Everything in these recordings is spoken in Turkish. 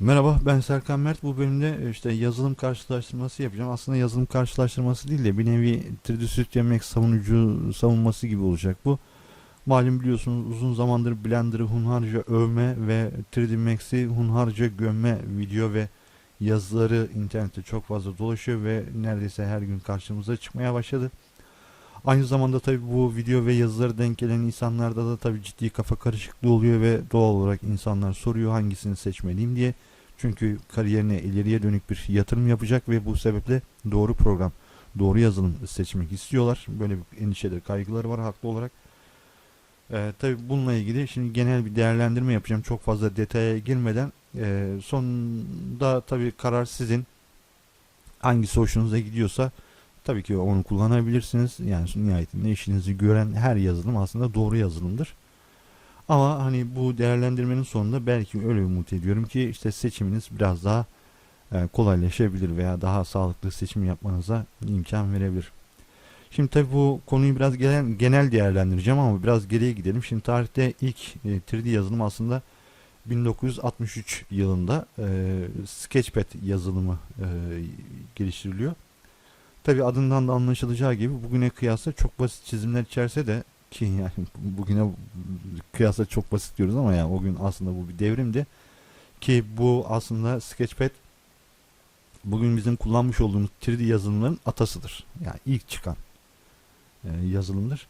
Merhaba ben Serkan Mert. Bu bölümde e, işte yazılım karşılaştırması yapacağım. Aslında yazılım karşılaştırması değil de bir nevi 3D SolidWorks savunucu savunması gibi olacak bu. Malum biliyorsunuz uzun zamandır Blender'ı hunharca övme ve 3D Max'i hunharca gömme video ve yazıları internette çok fazla dolaşıyor ve neredeyse her gün karşımıza çıkmaya başladı. Aynı zamanda tabi bu video ve yazıları denk gelen insanlarda da tabi ciddi kafa karışıklığı oluyor ve doğal olarak insanlar soruyor hangisini seçmeliyim diye. Çünkü kariyerine ileriye dönük bir yatırım yapacak ve bu sebeple doğru program, doğru yazılım seçmek istiyorlar. Böyle bir endişeleri, kaygıları var haklı olarak. Ee, tabi bununla ilgili şimdi genel bir değerlendirme yapacağım. Çok fazla detaya girmeden. Ee, sonunda tabi karar sizin. Hangisi hoşunuza gidiyorsa Tabii ki onu kullanabilirsiniz. Yani nihayetinde işinizi gören her yazılım aslında doğru yazılımdır. Ama hani bu değerlendirmenin sonunda belki öyle umut ediyorum ki işte seçiminiz biraz daha e, kolaylaşabilir veya daha sağlıklı seçim yapmanıza imkan verebilir. Şimdi tabii bu konuyu biraz genel, değerlendireceğim ama biraz geriye gidelim. Şimdi tarihte ilk e, 3D yazılım aslında 1963 yılında e, Sketchpad yazılımı e, geliştiriliyor. Tabi adından da anlaşılacağı gibi bugüne kıyasla çok basit çizimler içerse de ki yani bugüne kıyasla çok basit diyoruz ama yani o gün aslında bu bir devrimdi. Ki bu aslında Sketchpad bugün bizim kullanmış olduğumuz 3D yazılımların atasıdır. Yani ilk çıkan e, yazılımdır.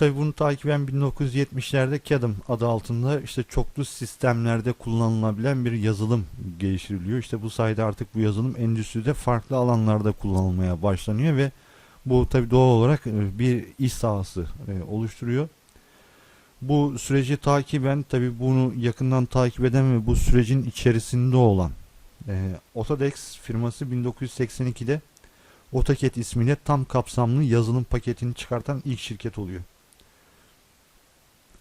Tabi bunu takiben 1970'lerde CADM adı altında işte çoklu sistemlerde kullanılabilen bir yazılım geliştiriliyor. İşte bu sayede artık bu yazılım endüstride farklı alanlarda kullanılmaya başlanıyor ve bu tabi doğal olarak e, bir iş sahası e, oluşturuyor. Bu süreci takiben tabi bunu yakından takip eden ve bu sürecin içerisinde olan e, Autodesk firması 1982'de AutoCAD ismiyle tam kapsamlı yazılım paketini çıkartan ilk şirket oluyor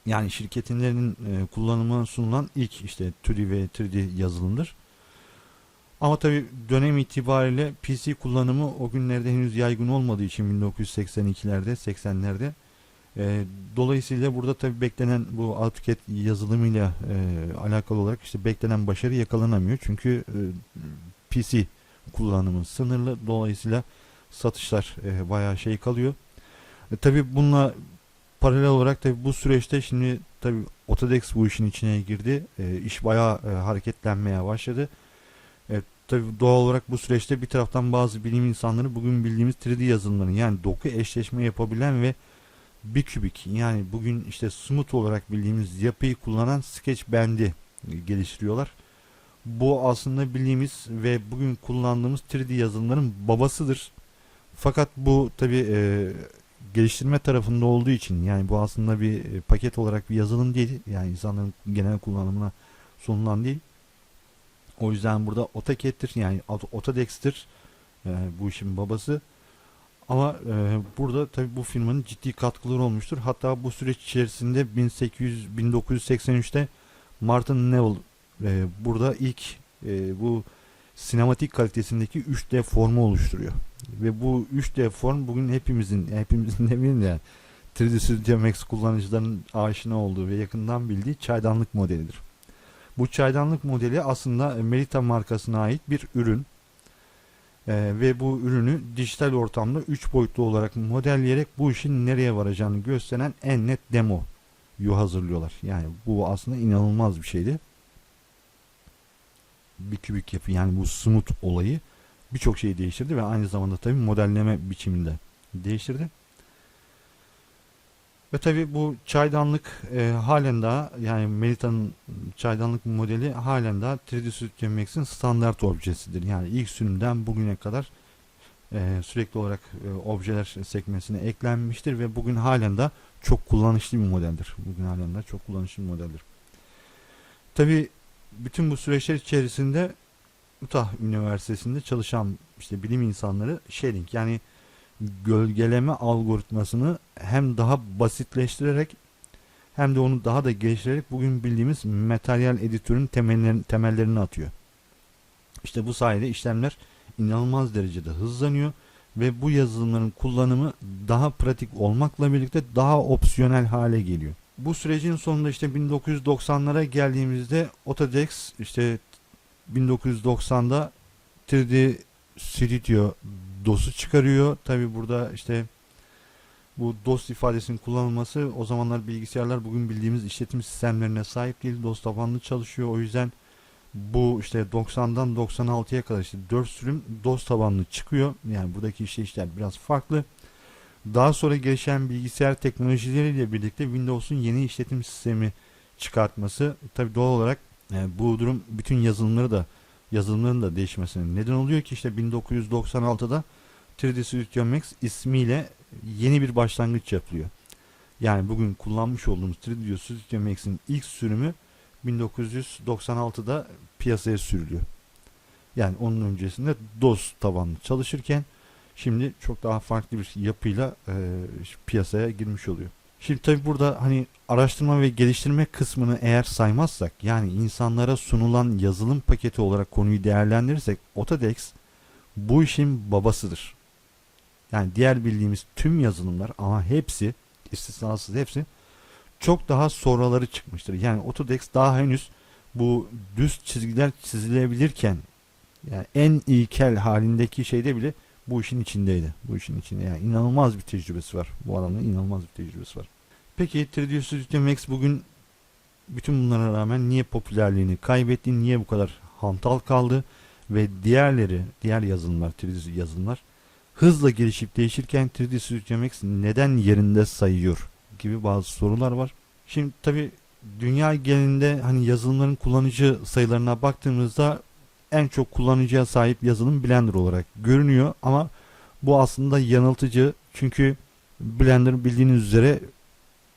yani şirketinlerin e, kullanımına sunulan ilk işte 2D ve 3D yazılımdır. Ama tabi dönem itibariyle PC kullanımı o günlerde henüz yaygın olmadığı için 1982'lerde 80'lerde e, dolayısıyla burada tabi beklenen bu AutoCAD yazılımıyla e, alakalı olarak işte beklenen başarı yakalanamıyor. Çünkü e, PC kullanımı sınırlı dolayısıyla satışlar e, bayağı şey kalıyor. E, tabi bununla paralel olarak tabi bu süreçte şimdi tabi Autodesk bu işin içine girdi. E, iş bayağı e, hareketlenmeye başladı. E, tabi doğal olarak bu süreçte bir taraftan bazı bilim insanları bugün bildiğimiz 3D yazılımların yani doku eşleşme yapabilen ve bir kübik yani bugün işte smooth olarak bildiğimiz yapıyı kullanan Sketchband'i geliştiriyorlar. Bu aslında bildiğimiz ve bugün kullandığımız 3D yazılımların babasıdır. Fakat bu tabi e, geliştirme tarafında olduğu için yani bu aslında bir e, paket olarak bir yazılım değil. Yani insanların genel kullanımına sunulan değil. O yüzden burada AutoCAD'tir yani Autodesk'tir e, bu işin babası. Ama e, burada tabi bu firmanın ciddi katkıları olmuştur. Hatta bu süreç içerisinde 1800 1983'te Martin Neville e, burada ilk e, bu sinematik kalitesindeki 3D formu oluşturuyor. Ve bu 3D form bugün hepimizin, hepimizin demeyeyim de 3D Studio Max kullanıcıların aşina olduğu ve yakından bildiği çaydanlık modelidir. Bu çaydanlık modeli aslında Melita markasına ait bir ürün. Ee, ve bu ürünü dijital ortamda 3 boyutlu olarak modelleyerek bu işin nereye varacağını gösteren en net demoyu hazırlıyorlar. Yani bu aslında inanılmaz bir şeydi bir kübik yapı yani bu smooth olayı birçok şeyi değiştirdi ve aynı zamanda tabi modelleme biçiminde değiştirdi. Ve tabi bu çaydanlık e, halen daha yani Melita'nın çaydanlık modeli halen daha 3D Studio Max'in standart objesidir. Yani ilk sürümden bugüne kadar e, sürekli olarak e, objeler sekmesine eklenmiştir ve bugün halen daha çok kullanışlı bir modeldir. Bugün halen daha çok kullanışlı bir modeldir. Tabi bütün bu süreçler içerisinde Utah Üniversitesi'nde çalışan işte bilim insanları sharing yani gölgeleme algoritmasını hem daha basitleştirerek hem de onu daha da geliştirerek bugün bildiğimiz materyal editörün temellerini, temellerini atıyor. İşte bu sayede işlemler inanılmaz derecede hızlanıyor ve bu yazılımların kullanımı daha pratik olmakla birlikte daha opsiyonel hale geliyor. bu sürecin sonunda işte 1990'lara geldiğimizde Autodesk işte 1990'da 3D Studio DOS'u çıkarıyor. Tabi burada işte bu DOS ifadesinin kullanılması o zamanlar bilgisayarlar bugün bildiğimiz işletim sistemlerine sahip değil. DOS tabanlı çalışıyor. O yüzden bu işte 90'dan 96'ya kadar işte 4 sürüm DOS tabanlı çıkıyor. Yani buradaki işleyişler biraz farklı. Daha sonra gelişen bilgisayar teknolojileriyle birlikte Windows'un yeni işletim sistemi çıkartması tabi doğal olarak e, bu durum bütün yazılımları da yazılımların da değişmesine neden oluyor ki işte 1996'da 3D Studio Max ismiyle yeni bir başlangıç yapılıyor. Yani bugün kullanmış olduğumuz 3D Studio Max'in ilk sürümü 1996'da piyasaya sürülüyor. Yani onun öncesinde DOS tabanlı çalışırken şimdi çok daha farklı bir yapıyla e, piyasaya girmiş oluyor. Şimdi tabi burada hani araştırma ve geliştirme kısmını eğer saymazsak yani insanlara sunulan yazılım paketi olarak konuyu değerlendirirsek Autodesk bu işin babasıdır. Yani diğer bildiğimiz tüm yazılımlar ama hepsi istisnasız hepsi çok daha sonraları çıkmıştır. Yani Autodesk daha henüz bu düz çizgiler çizilebilirken yani en ilkel halindeki şeyde bile bu işin içindeydi. Bu işin içinde yani inanılmaz bir tecrübesi var. Bu adamın inanılmaz bir tecrübesi var. Peki 3D Studio Max bugün bütün bunlara rağmen niye popülerliğini kaybetti? Niye bu kadar hantal kaldı? Ve diğerleri, diğer yazılımlar, 3D yazılımlar hızla gelişip değişirken 3D Studio Max neden yerinde sayıyor gibi bazı sorular var. Şimdi tabi dünya genelinde hani yazılımların kullanıcı sayılarına baktığımızda en çok kullanıcıya sahip yazılım Blender olarak görünüyor ama bu aslında yanıltıcı çünkü Blender bildiğiniz üzere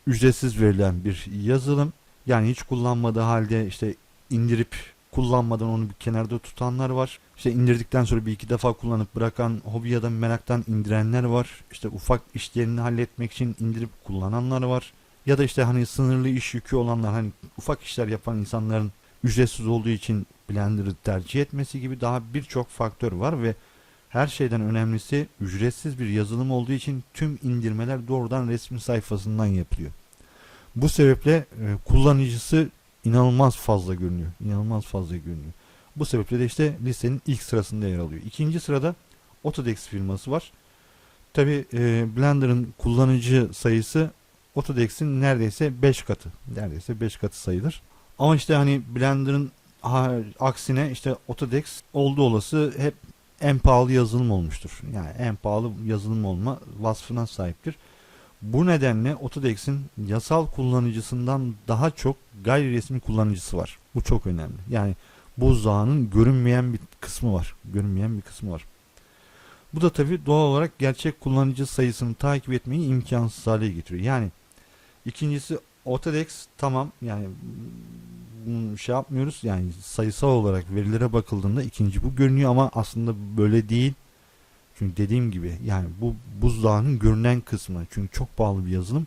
ücretsiz verilen bir yazılım. Yani hiç kullanmadığı halde işte indirip kullanmadan onu bir kenarda tutanlar var. İşte indirdikten sonra bir iki defa kullanıp bırakan hobi ya da meraktan indirenler var. İşte ufak işlerini halletmek için indirip kullananlar var. Ya da işte hani sınırlı iş yükü olanlar hani ufak işler yapan insanların ücretsiz olduğu için Blender'ı tercih etmesi gibi daha birçok faktör var ve her şeyden önemlisi ücretsiz bir yazılım olduğu için tüm indirmeler doğrudan resmi sayfasından yapılıyor. Bu sebeple e, kullanıcısı inanılmaz fazla görünüyor. İnanılmaz fazla görünüyor. Bu sebeple de işte listenin ilk sırasında yer alıyor. İkinci sırada Autodesk firması var. Tabi e, Blender'ın kullanıcı sayısı Autodesk'in neredeyse 5 katı. Neredeyse 5 katı sayılır. Ama işte hani Blender'ın aksine işte Autodesk olduğu olası hep en pahalı yazılım olmuştur. Yani en pahalı yazılım olma vasfına sahiptir. Bu nedenle Autodesk'in yasal kullanıcısından daha çok gayri resmi kullanıcısı var. Bu çok önemli. Yani buzdağının görünmeyen bir kısmı var. Görünmeyen bir kısmı var. Bu da tabi doğal olarak gerçek kullanıcı sayısını takip etmeyi imkansız hale getiriyor. Yani ikincisi Autodesk tamam yani şey yapmıyoruz yani sayısal olarak verilere bakıldığında ikinci bu görünüyor ama aslında böyle değil. Çünkü dediğim gibi yani bu buzdağının görünen kısmı çünkü çok pahalı bir yazılım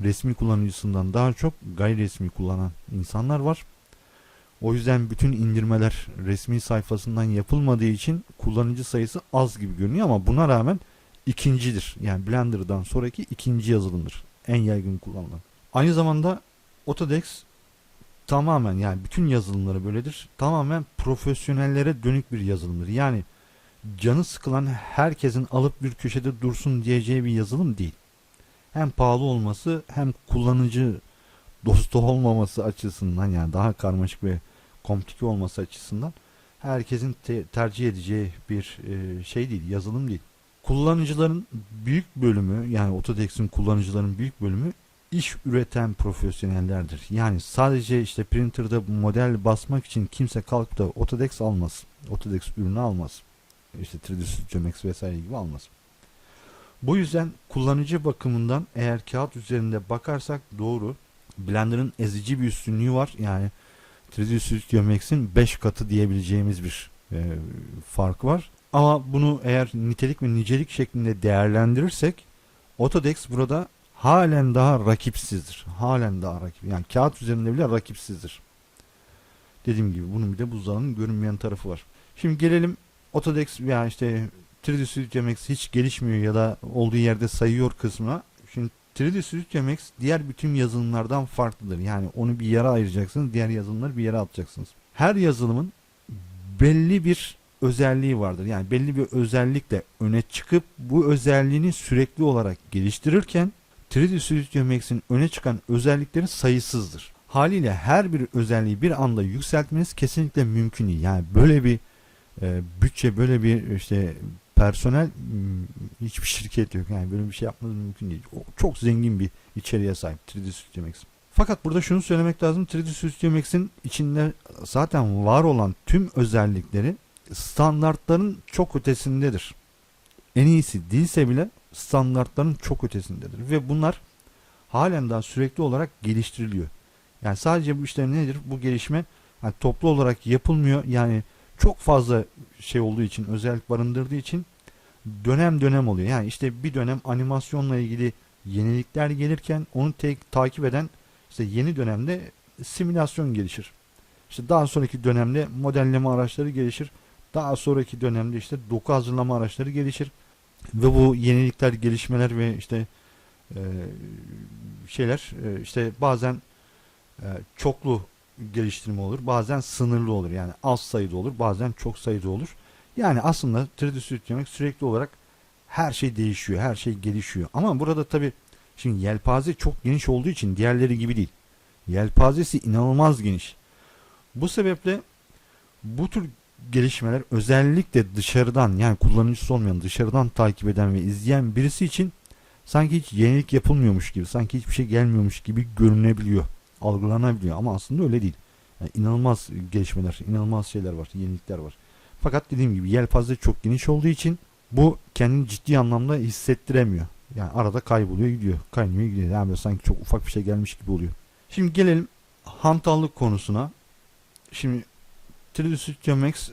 resmi kullanıcısından daha çok gayri resmi kullanan insanlar var. O yüzden bütün indirmeler resmi sayfasından yapılmadığı için kullanıcı sayısı az gibi görünüyor ama buna rağmen ikincidir. Yani Blender'dan sonraki ikinci yazılımdır. En yaygın kullanılan. Aynı zamanda Autodesk tamamen yani bütün yazılımları böyledir. Tamamen profesyonellere dönük bir yazılımdır. Yani canı sıkılan herkesin alıp bir köşede dursun diyeceği bir yazılım değil. Hem pahalı olması hem kullanıcı dostu olmaması açısından yani daha karmaşık ve komplike olması açısından herkesin te- tercih edeceği bir e, şey değil, yazılım değil. Kullanıcıların büyük bölümü yani Autodesk'in kullanıcıların büyük bölümü iş üreten profesyonellerdir. Yani sadece işte printer'da model basmak için kimse kalkıp da Autodesk almaz. Autodesk ürünü almaz. İşte 3D Studio Max vesaire gibi almaz. Bu yüzden kullanıcı bakımından eğer kağıt üzerinde bakarsak doğru. Blender'ın ezici bir üstünlüğü var. Yani 3D Studio Max'in 5 katı diyebileceğimiz bir e, fark var. Ama bunu eğer nitelik ve nicelik şeklinde değerlendirirsek Autodesk burada halen daha rakipsizdir. Halen daha rakip. Yani kağıt üzerinde bile rakipsizdir. Dediğim gibi bunun bir de buzdağının görünmeyen tarafı var. Şimdi gelelim Autodesk veya işte 3D Studio Max hiç gelişmiyor ya da olduğu yerde sayıyor kısmına. Şimdi 3D Studio Max diğer bütün yazılımlardan farklıdır. Yani onu bir yere ayıracaksınız, diğer yazılımları bir yere atacaksınız. Her yazılımın belli bir özelliği vardır. Yani belli bir özellikle öne çıkıp bu özelliğini sürekli olarak geliştirirken 3D Studio Max'in öne çıkan özellikleri sayısızdır. Haliyle her bir özelliği bir anda yükseltmeniz kesinlikle mümkün değil. Yani böyle bir e, bütçe, böyle bir işte personel m, hiçbir şirket yok. Yani böyle bir şey yapmanız mümkün değil. O çok zengin bir içeriğe sahip 3D Studio Max. Fakat burada şunu söylemek lazım. 3D Studio Max'in içinde zaten var olan tüm özellikleri standartların çok ötesindedir. En iyisi değilse bile standartların çok ötesindedir. Ve bunlar halen daha sürekli olarak geliştiriliyor. Yani sadece bu işler nedir? Bu gelişme yani toplu olarak yapılmıyor. Yani çok fazla şey olduğu için, özellik barındırdığı için dönem dönem oluyor. Yani işte bir dönem animasyonla ilgili yenilikler gelirken onu tek takip eden işte yeni dönemde simülasyon gelişir. İşte daha sonraki dönemde modelleme araçları gelişir. Daha sonraki dönemde işte doku hazırlama araçları gelişir. Ve bu yenilikler, gelişmeler ve işte e, şeyler e, işte bazen e, çoklu geliştirme olur. Bazen sınırlı olur. Yani az sayıda olur. Bazen çok sayıda olur. Yani aslında 3D Studio sürekli olarak her şey değişiyor. Her şey gelişiyor. Ama burada tabi şimdi yelpaze çok geniş olduğu için diğerleri gibi değil. Yelpazesi inanılmaz geniş. Bu sebeple bu tür gelişmeler özellikle dışarıdan yani kullanıcısı olmayan dışarıdan takip eden ve izleyen birisi için sanki hiç yenilik yapılmıyormuş gibi sanki hiçbir şey gelmiyormuş gibi görünebiliyor algılanabiliyor ama aslında öyle değil. Yani inanılmaz gelişmeler, inanılmaz şeyler var, yenilikler var. Fakat dediğim gibi yelpaze çok geniş olduğu için bu kendini ciddi anlamda hissettiremiyor. Yani arada kayboluyor gidiyor. Kaynıyor gidiyor. Yani böyle sanki çok ufak bir şey gelmiş gibi oluyor. Şimdi gelelim hantallık konusuna. Şimdi 3D Studio Max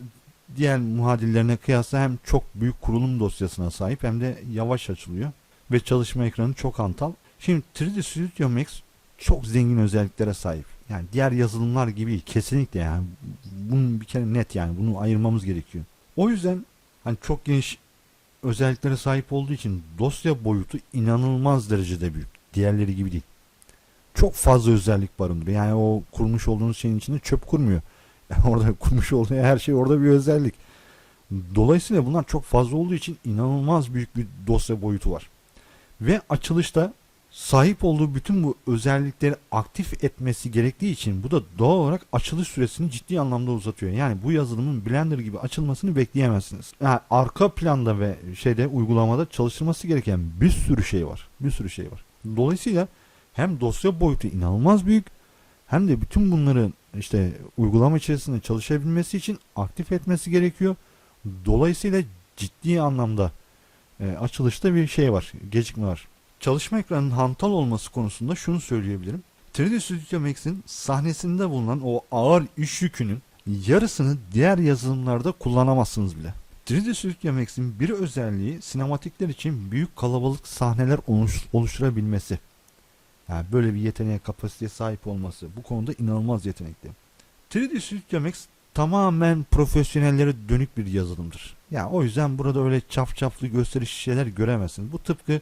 diğer muadillerine kıyasla hem çok büyük kurulum dosyasına sahip hem de yavaş açılıyor. Ve çalışma ekranı çok hantal. Şimdi 3D Studio Max çok zengin özelliklere sahip. Yani diğer yazılımlar gibi kesinlikle yani bunun bir kere net yani bunu ayırmamız gerekiyor. O yüzden hani çok geniş özelliklere sahip olduğu için dosya boyutu inanılmaz derecede büyük. Diğerleri gibi değil. Çok fazla özellik barındırıyor. Yani o kurmuş olduğunuz şeyin içinde çöp kurmuyor. Orada kurmuş olduğu her şey orada bir özellik. Dolayısıyla bunlar çok fazla olduğu için inanılmaz büyük bir dosya boyutu var. Ve açılışta sahip olduğu bütün bu özellikleri aktif etmesi gerektiği için bu da doğal olarak açılış süresini ciddi anlamda uzatıyor. Yani bu yazılımın Blender gibi açılmasını bekleyemezsiniz. Yani arka planda ve şeyde uygulamada çalıştırması gereken bir sürü şey var. Bir sürü şey var. Dolayısıyla hem dosya boyutu inanılmaz büyük hem de bütün bunların işte uygulama içerisinde çalışabilmesi için aktif etmesi gerekiyor. Dolayısıyla ciddi anlamda e, açılışta bir şey var, gecikme var. Çalışma ekranının hantal olması konusunda şunu söyleyebilirim. 3D Studio Max'in sahnesinde bulunan o ağır iş yükünün yarısını diğer yazılımlarda kullanamazsınız bile. 3D Studio Max'in bir özelliği sinematikler için büyük kalabalık sahneler oluş- oluşturabilmesi. Yani böyle bir yeteneğe kapasiteye sahip olması bu konuda inanılmaz yetenekli. 3D Studio Max tamamen profesyonellere dönük bir yazılımdır. Yani o yüzden burada öyle çaf çaflı gösteriş şeyler göremezsiniz. Bu tıpkı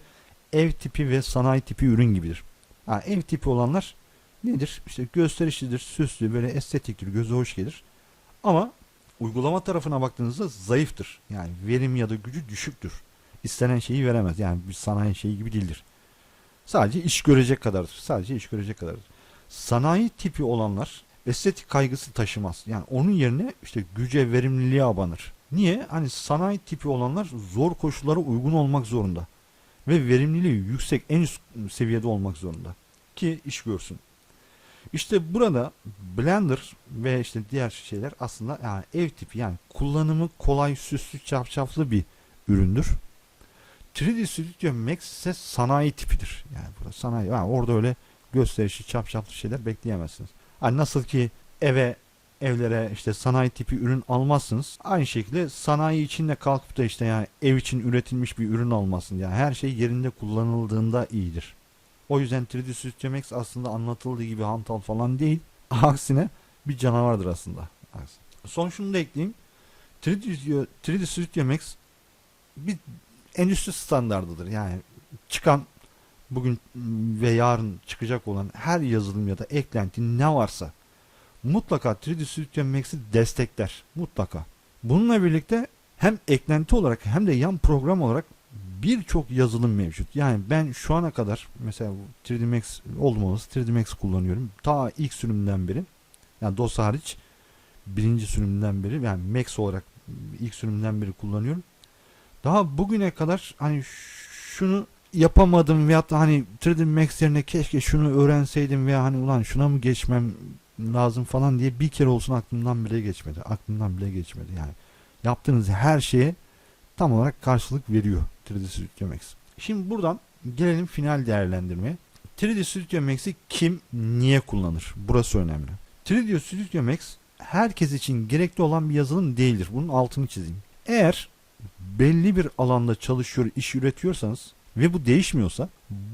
ev tipi ve sanayi tipi ürün gibidir. Ha, ev tipi olanlar nedir? İşte gösterişlidir, süslü, böyle estetiktir, göze hoş gelir. Ama uygulama tarafına baktığınızda zayıftır. Yani verim ya da gücü düşüktür. İstenen şeyi veremez. Yani bir sanayi şeyi gibi değildir. Sadece iş görecek kadardır. Sadece iş görecek kadardır. Sanayi tipi olanlar estetik kaygısı taşımaz. Yani onun yerine işte güce, verimliliğe abanır. Niye? Hani sanayi tipi olanlar zor koşullara uygun olmak zorunda ve verimliliği yüksek en üst seviyede olmak zorunda ki iş görsün. İşte burada Blender ve işte diğer şeyler aslında yani ev tipi yani kullanımı kolay süslü çapçaplı bir üründür. 3D Studio Max ise sanayi tipidir. Yani burada sanayi yani orada öyle gösterişli çapçaplı şeyler bekleyemezsiniz. Hani nasıl ki eve evlere işte sanayi tipi ürün almazsınız. Aynı şekilde sanayi içinde kalkıp da işte yani ev için üretilmiş bir ürün almasın. Yani her şey yerinde kullanıldığında iyidir. O yüzden 3D Studio Max aslında anlatıldığı gibi hantal falan değil. Aksine bir canavardır aslında. Son şunu da ekleyeyim. 3D, Studio- 3D Studio Max bir endüstri standardıdır. Yani çıkan bugün ve yarın çıkacak olan her yazılım ya da eklenti ne varsa mutlaka 3D Studio Max'i destekler. Mutlaka. Bununla birlikte hem eklenti olarak hem de yan program olarak birçok yazılım mevcut. Yani ben şu ana kadar mesela bu 3D Max oldum olası 3D Max kullanıyorum. Ta ilk sürümden beri yani DOS hariç birinci sürümden beri yani Max olarak ilk sürümden beri kullanıyorum. Daha bugüne kadar hani şunu yapamadım veyahut da hani 3D Max yerine keşke şunu öğrenseydim veya hani ulan şuna mı geçmem lazım falan diye bir kere olsun aklımdan bile geçmedi. Aklımdan bile geçmedi yani. Yaptığınız her şeye tam olarak karşılık veriyor 3D Studio Max. Şimdi buradan gelelim final değerlendirmeye. 3D Studio Max'i kim niye kullanır? Burası önemli. 3D Studio Max herkes için gerekli olan bir yazılım değildir. Bunun altını çizeyim. Eğer belli bir alanda çalışıyor, iş üretiyorsanız ve bu değişmiyorsa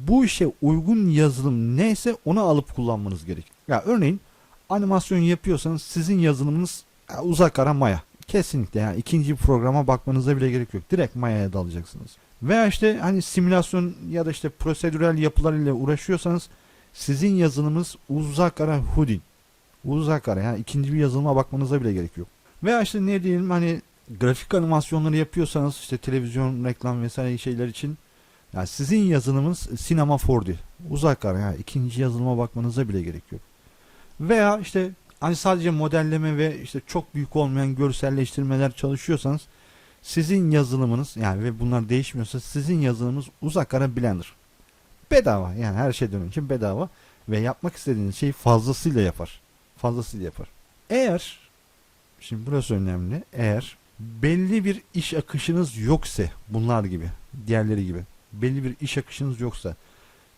bu işe uygun yazılım neyse onu alıp kullanmanız gerek. Ya örneğin animasyon yapıyorsanız sizin yazılımınız ya, uzak ara maya. Kesinlikle yani ikinci bir programa bakmanıza bile gerek yok. Direkt mayaya dalacaksınız. Veya işte hani simülasyon ya da işte prosedürel yapılar ile uğraşıyorsanız sizin yazılımınız uzak ara Houdin. Uzak ara yani ikinci bir yazılıma bakmanıza bile gerek yok. Veya işte ne diyelim hani grafik animasyonları yapıyorsanız işte televizyon, reklam vesaire şeyler için yani sizin yazılımınız Cinema 4D. Uzak ara yani ikinci yazılıma bakmanıza bile gerek yok. Veya işte hani sadece modelleme ve işte çok büyük olmayan görselleştirmeler çalışıyorsanız sizin yazılımınız yani ve bunlar değişmiyorsa sizin yazılımınız uzak ara Blender. Bedava yani her şeyden önce bedava ve yapmak istediğiniz şeyi fazlasıyla yapar. Fazlasıyla yapar. Eğer şimdi burası önemli. Eğer belli bir iş akışınız yoksa bunlar gibi diğerleri gibi belli bir iş akışınız yoksa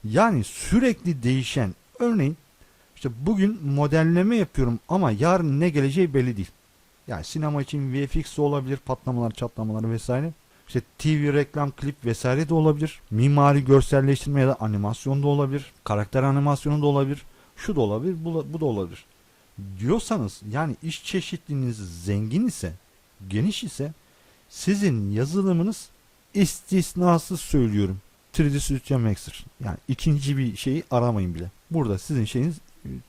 yani sürekli değişen örneğin işte bugün modelleme yapıyorum ama yarın ne geleceği belli değil. Yani sinema için VFX olabilir, patlamalar, çatlamalar vesaire. İşte TV, reklam, klip vesaire de olabilir. Mimari görselleştirme ya da animasyon da olabilir. Karakter animasyonu da olabilir. Şu da olabilir, bu, bu da olabilir. Diyorsanız yani iş çeşitliliğiniz zengin ise, geniş ise sizin yazılımınız istisnasız söylüyorum. 3D Studio Max'tir. Yani ikinci bir şeyi aramayın bile. Burada sizin şeyiniz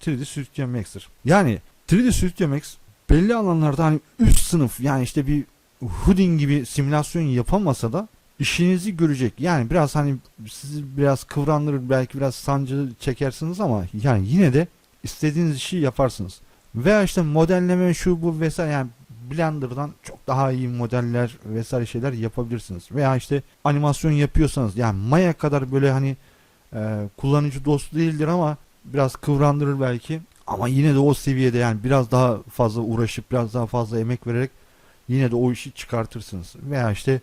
3D Studio Max'tir. Yani 3D Studio Max belli alanlarda hani üst sınıf yani işte bir Houdin gibi simülasyon yapamasa da işinizi görecek. Yani biraz hani sizi biraz kıvrandırır belki biraz sancı çekersiniz ama yani yine de istediğiniz işi yaparsınız. Veya işte modelleme şu bu vesaire yani Blender'dan çok daha iyi modeller vesaire şeyler yapabilirsiniz. Veya işte animasyon yapıyorsanız yani Maya kadar böyle hani e, kullanıcı dostu değildir ama biraz kıvrandırır belki. Ama yine de o seviyede yani biraz daha fazla uğraşıp biraz daha fazla emek vererek yine de o işi çıkartırsınız. Veya işte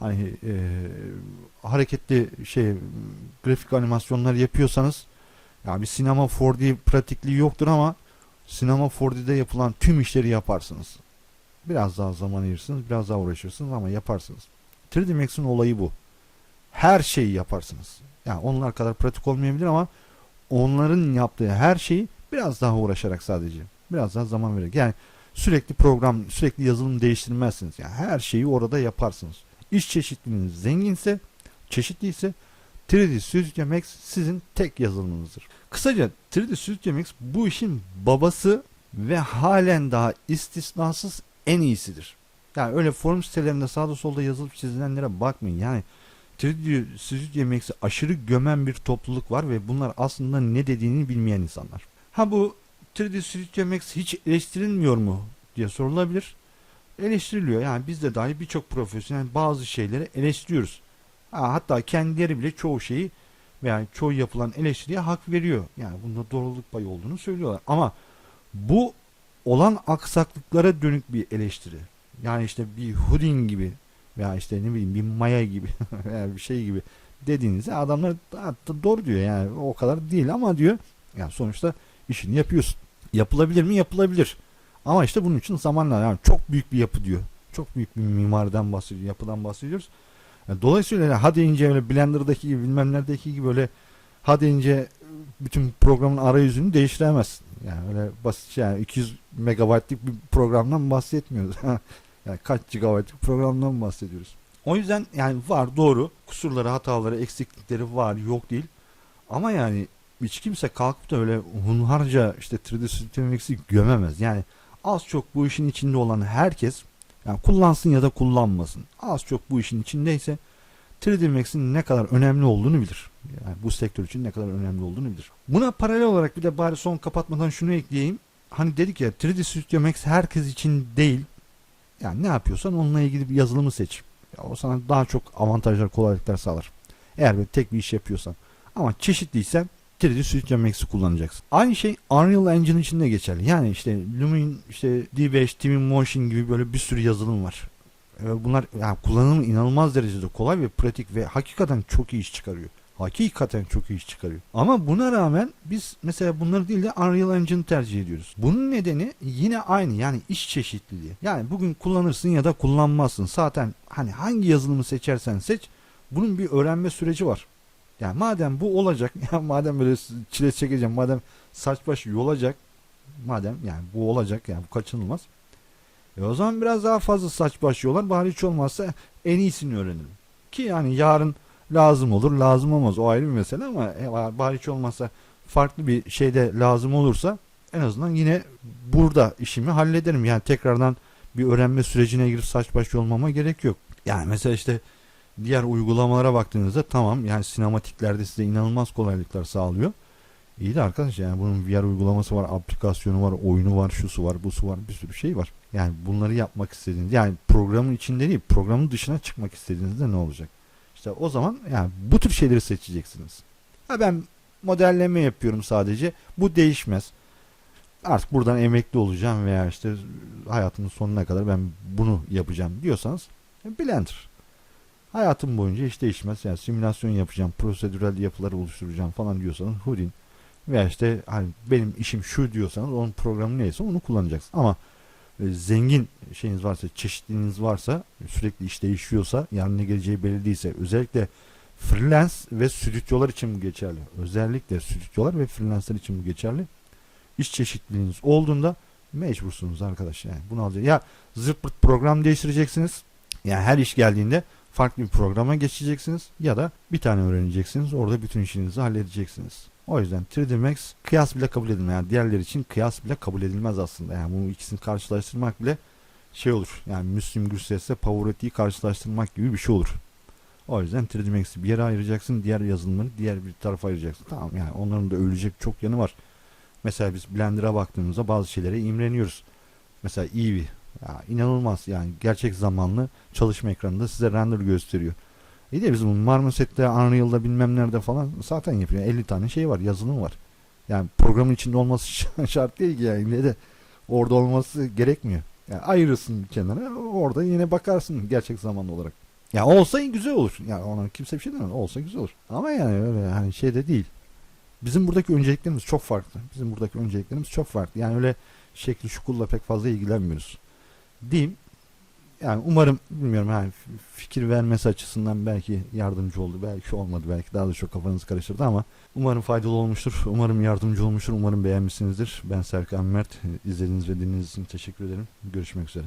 hani e, hareketli şey grafik animasyonlar yapıyorsanız yani bir sinema 4D pratikliği yoktur ama sinema 4D'de yapılan tüm işleri yaparsınız. Biraz daha zaman ayırırsınız, biraz daha uğraşırsınız ama yaparsınız. 3D Max'in olayı bu. Her şeyi yaparsınız. Yani onlar kadar pratik olmayabilir ama onların yaptığı her şeyi biraz daha uğraşarak sadece. Biraz daha zaman vererek. Yani sürekli program, sürekli yazılım değiştirmezsiniz. Yani her şeyi orada yaparsınız. İş çeşitliliğiniz zenginse, çeşitliyse 3D Studio Max sizin tek yazılımınızdır. Kısaca 3D Studio Max bu işin babası ve halen daha istisnasız en iyisidir. Yani öyle forum sitelerinde sağda solda yazılıp çizilenlere bakmayın. Yani 3D Studio aşırı gömen bir topluluk var ve bunlar aslında ne dediğini bilmeyen insanlar. Ha bu 3D Studio Max hiç eleştirilmiyor mu diye sorulabilir. Eleştiriliyor. Yani biz de dahi birçok profesyonel bazı şeyleri eleştiriyoruz. Ha, hatta kendileri bile çoğu şeyi veya çoğu yapılan eleştiriye hak veriyor. Yani bunda doğruluk payı olduğunu söylüyorlar. Ama bu olan aksaklıklara dönük bir eleştiri. Yani işte bir Houdin gibi veya işte ne bileyim bir Maya gibi veya bir şey gibi dediğinizde adamlar doğru diyor yani o kadar değil ama diyor yani sonuçta işini yapıyorsun. Yapılabilir mi? Yapılabilir. Ama işte bunun için zamanla yani çok büyük bir yapı diyor. Çok büyük bir mimariden bahsediyor, yapıdan bahsediyoruz. Yani dolayısıyla yani ha deyince öyle Blender'daki gibi bilmem neredeki gibi böyle ha deyince bütün programın arayüzünü değiştiremezsin. Yani öyle basit yani 200 megabaytlık bir programdan bahsetmiyoruz. yani kaç gigabaytlık programdan bahsediyoruz. O yüzden yani var doğru. Kusurları, hataları, eksiklikleri var. Yok değil. Ama yani hiç kimse kalkıp da öyle hunharca işte 3D Studio Max'i gömemez. Yani az çok bu işin içinde olan herkes yani kullansın ya da kullanmasın. Az çok bu işin içindeyse 3D Max'in ne kadar önemli olduğunu bilir. Yani bu sektör için ne kadar önemli olduğunu bilir. Buna paralel olarak bir de bari son kapatmadan şunu ekleyeyim. Hani dedik ya 3D Studio Max herkes için değil. Yani ne yapıyorsan onunla ilgili bir yazılımı seç. Ya o sana daha çok avantajlar, kolaylıklar sağlar. Eğer böyle tek bir iş yapıyorsan. Ama çeşitliysen 3D Studio Max'i kullanacaksın. Aynı şey Unreal Engine için de geçerli. Yani işte Lumin, işte D5, Twinmotion gibi böyle bir sürü yazılım var. Bunlar yani kullanımı inanılmaz derecede kolay ve pratik ve hakikaten çok iyi iş çıkarıyor. Hakikaten çok iyi iş çıkarıyor. Ama buna rağmen biz mesela bunları değil de Unreal Engine'ı tercih ediyoruz. Bunun nedeni yine aynı yani iş çeşitliliği. Yani bugün kullanırsın ya da kullanmazsın. Zaten hani hangi yazılımı seçersen seç bunun bir öğrenme süreci var. Yani madem bu olacak, yani madem böyle çile çekeceğim, madem saç baş yolacak, madem yani bu olacak yani bu kaçınılmaz. E o zaman biraz daha fazla saç baş yolar bari hiç olmazsa en iyisini öğrenelim. Ki yani yarın lazım olur lazım olmaz o ayrı bir mesele ama e, bari hiç olmazsa farklı bir şeyde lazım olursa en azından yine burada işimi hallederim. Yani tekrardan bir öğrenme sürecine girip saç baş yolmama gerek yok. Yani mesela işte diğer uygulamalara baktığınızda tamam yani sinematiklerde size inanılmaz kolaylıklar sağlıyor. İyi de arkadaş yani bunun VR uygulaması var, aplikasyonu var, oyunu var, şusu var, busu var, bir sürü şey var. Yani bunları yapmak istediğiniz yani programın içinde değil, programın dışına çıkmak istediğinizde ne olacak? İşte o zaman yani bu tür şeyleri seçeceksiniz. Ha ben modelleme yapıyorum sadece. Bu değişmez. Artık buradan emekli olacağım veya işte hayatımın sonuna kadar ben bunu yapacağım diyorsanız Blender. Hayatım boyunca hiç değişmez. Yani simülasyon yapacağım, prosedürel yapıları oluşturacağım falan diyorsanız Houdin veya işte hani benim işim şu diyorsanız onun programı neyse onu kullanacaksınız. Ama e, zengin şeyiniz varsa, çeşitliliğiniz varsa, sürekli iş değişiyorsa, yarın ne geleceği belli değilse, özellikle freelance ve stüdyolar için bu geçerli. Özellikle stüdyolar ve freelancer için bu geçerli. İş çeşitliliğiniz olduğunda mecbursunuz arkadaş yani. Bunu alacak. Ya zırt pırt program değiştireceksiniz. Yani her iş geldiğinde farklı bir programa geçeceksiniz ya da bir tane öğreneceksiniz. Orada bütün işinizi halledeceksiniz. O yüzden 3D Max kıyas bile kabul edilmez. Yani diğerleri için kıyas bile kabul edilmez aslında. Yani bu ikisini karşılaştırmak bile şey olur. Yani Müslüm Gürses'le Pavorotti'yi karşılaştırmak gibi bir şey olur. O yüzden 3D Max'i bir yere ayıracaksın. Diğer yazılımları diğer bir tarafa ayıracaksın. Tamam yani onların da ölecek çok yanı var. Mesela biz Blender'a baktığımızda bazı şeylere imreniyoruz. Mesela Eevee. Ya inanılmaz yani gerçek zamanlı çalışma ekranında size render gösteriyor. İyi de bizim Marmoset'te, Unreal'da bilmem nerede falan zaten yapıyor. 50 tane şey var, yazılım var. Yani programın içinde olması şart değil ki yani. De orada olması gerekmiyor. Yani ayırırsın kenara, orada yine bakarsın gerçek zamanlı olarak. Ya olsa güzel olur. Yani ona kimse bir şey demez. Olsa güzel olur. Ama yani öyle hani şeyde değil. Bizim buradaki önceliklerimiz çok farklı. Bizim buradaki önceliklerimiz çok farklı. Yani öyle şekli şukulla pek fazla ilgilenmiyoruz. Diyeyim. Yani umarım bilmiyorum yani fikir vermesi açısından belki yardımcı oldu. Belki olmadı. Belki daha da çok kafanızı karıştırdı ama umarım faydalı olmuştur. Umarım yardımcı olmuştur. Umarım beğenmişsinizdir. Ben Serkan Mert. İzlediğiniz ve dinlediğiniz için teşekkür ederim. Görüşmek üzere.